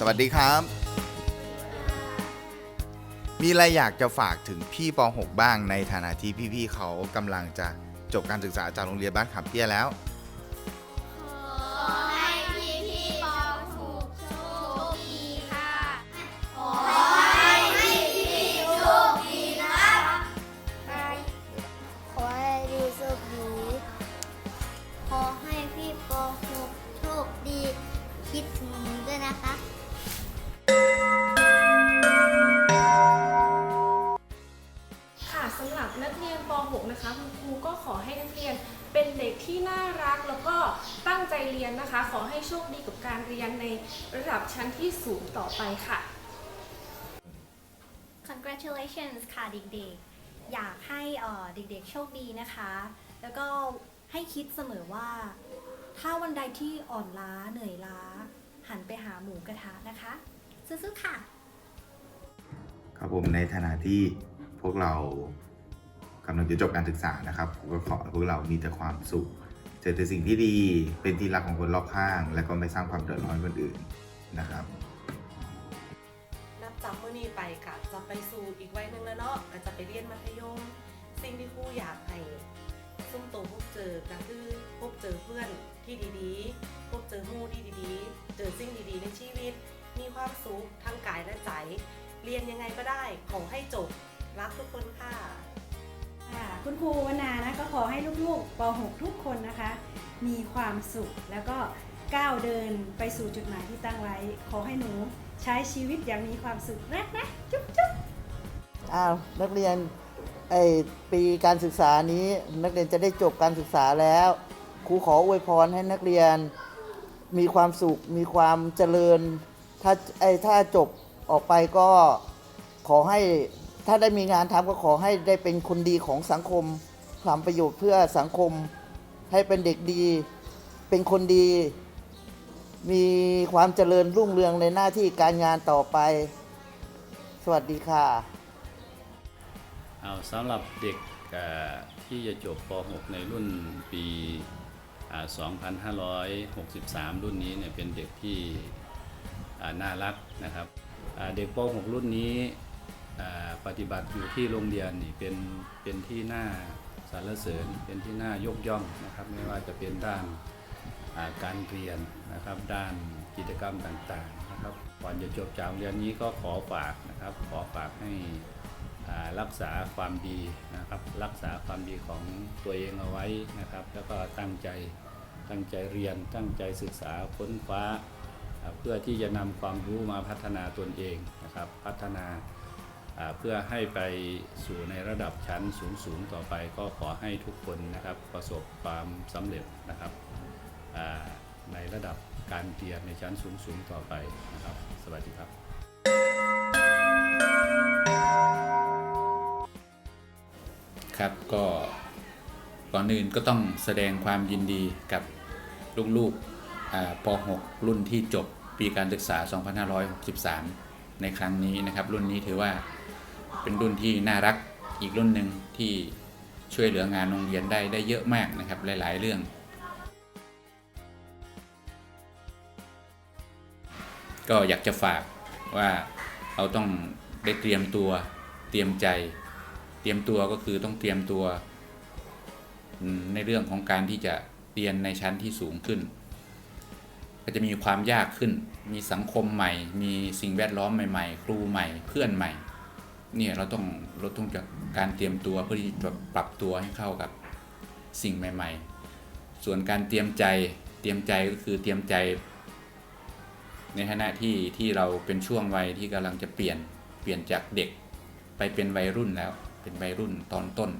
สวัสดีครับ มีอะไรอยากจะฝากถึงพี่ป .6 บ้างในฐานะที่พี่ๆเขากำลังจะจบการศึกษาจากโรงเรียนบ้านขับเตี้ยแล้ว กแล้วก็ตั้งใจเรียนนะคะ ขอให้โชคดีกับการเรียนในระดับชั้นที่สูงต่อไปค่ะ Congratulations ค่ะเด็กๆ อยากให้เอ่อเด็กๆ โชคดีนะคะ แล้วก็ให้คิดเสมอว่า ถ้าวันใดที่อ่อนล้าเหนื่อยล้า หันไปหาหมูกระทะนะคะสู้ๆค่ะ ครับผมในฐานะที่พวกเรากำลังจะจบการศึกษานะครับผมก็ขอให้พวกเรามีแต่ความสุข เจอแต่สิ่งที่ดีเป็นที่รักของคนรอบข้าง และก็ไม่สร้างความเดือดร้อนคนอื่นนะครับ นับจากเมื่อนี้ไปกะจะไปสู่อีกวัยหนึ่งแล้วเนาะก็จะไปเรียนมัธยม สิ่งที่ครูอยากให้ซุ่มโตพบเจอก็คือพบเจอเพื่อนที่ดีๆ พบเจอหมู่ที่ดีๆ เจอสิ่งดีๆ ในชีวิต มีความสุขทั้งกายและใจ เรียนยังไงก็ได้ขอให้จบรักทุกคนค่ะ ค่ะคุณครูวนานะก็ขอให้ลูกๆป .6 ทุกคนนะคะ มีความสุขแล้วก็ก้าวเดินไปสู่จุดหมายที่ตั้งไว้ ขอให้หนูใช้ชีวิตอย่างมีความสุขนะนะจุ๊บจุ๊บอ้าวนักเรียนไอปีการศึกษานี้นักเรียนจะได้จบการศึกษาแล้วครูขออวยพรให้นักเรียนมีความสุขมีความเจริญ ถ้าไอถ้าจบออกไปก็ขอให้ ถ้าได้มีงานทำก็ขอให้ได้เป็นคนดีของสังคมทำประโยชน์เพื่อสังคม ให้เป็นเด็กดี เป็นคนดี มีความเจริญรุ่งเรืองในหน้าที่การงานต่อไป สวัสดีค่ะเอาสำหรับเด็กที่จะจบป .6 ในรุ่นปี 2563 รุ่นนี้เนี่ยเป็นเด็กที่น่ารักนะครับเด็กป .6 รุ่นนี้ ปฏิบัติอยู่ที่โรงเรียนนี่เป็นเป็นที่น่าสรรเสริญ เป็นที่น่ายกย่องนะครับ ไม่ว่าจะเป็นด้านาการเรียนนะครับ ด้านกิจกรรมต่างๆนะครับ ก่อนจะจบจากโรงเรียนนี้ก็ขอฝากนะครับ ขอฝากให้รักษาความดีนะครับ รักษาความดีของตัวเองเอาไว้นะครับ แล้วก็ตั้งใจตั้งใจเรียนตั้งใจศึกษาค้นคว้า เพื่อที่จะนำความรู้มาพัฒนาตนเองนะครับ พัฒนา เพื่อให้ไปสู่ในระดับชั้นสูงๆต่อไปก็ขอให้ทุกคนนะครับประสบความสำเร็จนะครับในระดับการเรียนในชั้นสูงๆต่อไปนะครับ สวัสดีครับครับก็ก่อนอื่นก็ต้องแสดงความยินดีกับลูกๆป .6 รุ่นที่จบปีการศึกษา 2563 ในครั้งนี้นะครับ รุ่นนี้ถือว่า เป็นรุ่นที่น่ารักอีกรุ่นหนึ่งที่ช่วยเหลืองานโรงเรียนได้ได้เยอะมากนะครับหลาย ๆ เรื่อง ก็อยากจะฝากว่าเราต้องได้เตรียมตัวเตรียมใจ เตรียมตัวก็คือต้องเตรียมตัวในเรื่องของการที่จะเรียนในชั้นที่สูงขึ้น ก็จะมีความยากขึ้น มีสังคมใหม่ มีสิ่งแวดล้อมใหม่ ๆ ครูใหม่ เพื่อนใหม่ เนี่ยเราต้องเราต้องจากการเตรียมตัวเพื่อที่จะปรับตัวให้เข้ากับสิ่งใหม่ ๆ ส่วนการเตรียมใจเตรียมใจก็คือเตรียมใจ ในขณะที่ที่เราเป็นช่วงวัยที่กำลังจะเปลี่ยนเปลี่ยนจากเด็กไปเป็นวัยรุ่นแล้ว เป็นวัยรุ่นตอนต้น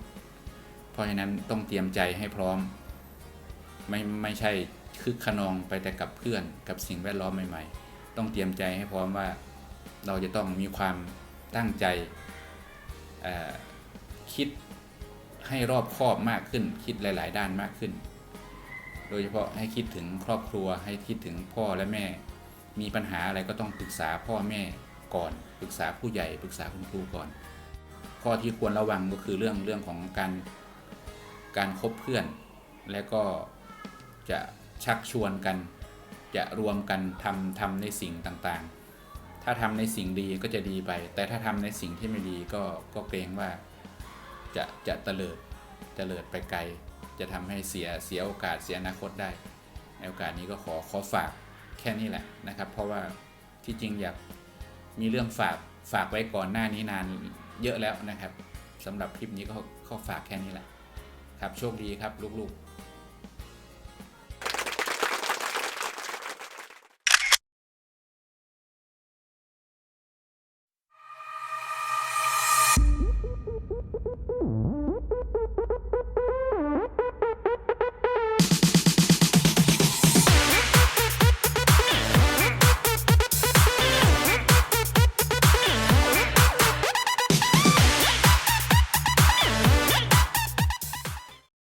เพราะฉะนั้นต้องเตรียมใจให้พร้อม ไม่ไม่ใช่คึกขนองไปแต่กับเพื่อนกับสิ่งแวดล้อมใหม่ ๆ ต้องเตรียมใจให้พร้อมว่าเราจะต้องมีความ ตั้งใจคิดให้รอบคอบมากขึ้น คิดหลาย ๆ ด้านมากขึ้น โดยเฉพาะให้คิดถึงครอบครัวให้คิดถึงพ่อและแม่ มีปัญหาอะไรก็ต้องปรึกษาพ่อแม่ก่อนปรึกษาผู้ใหญ่ปรึกษาคุณครูก่อน ข้อที่ควรระวังก็คือเรื่องเรื่องของการการคบเพื่อน และก็จะชักชวนกัน จะรวมกันทำทำในสิ่งต่างๆ ถ้าทำในสิ่งดีก็จะดีไป แต่ถ้าทำในสิ่งที่ไม่ดีก็ก็เกรงว่าจะจะเตลิดเตลิดไปไกล จะทำให้เสียเสียโอกาสเสียอนาคตได้ในโอกาสนี้ก็ขอขอฝากแค่นี้แหละนะครับ เพราะว่าที่จริงอยากมีเรื่องฝากฝากไว้ก่อนหน้านี้นานเยอะแล้วนะครับสำหรับคลิปนี้ก็ขอฝากแค่นี้แหละครับโชคดีครับลูกๆ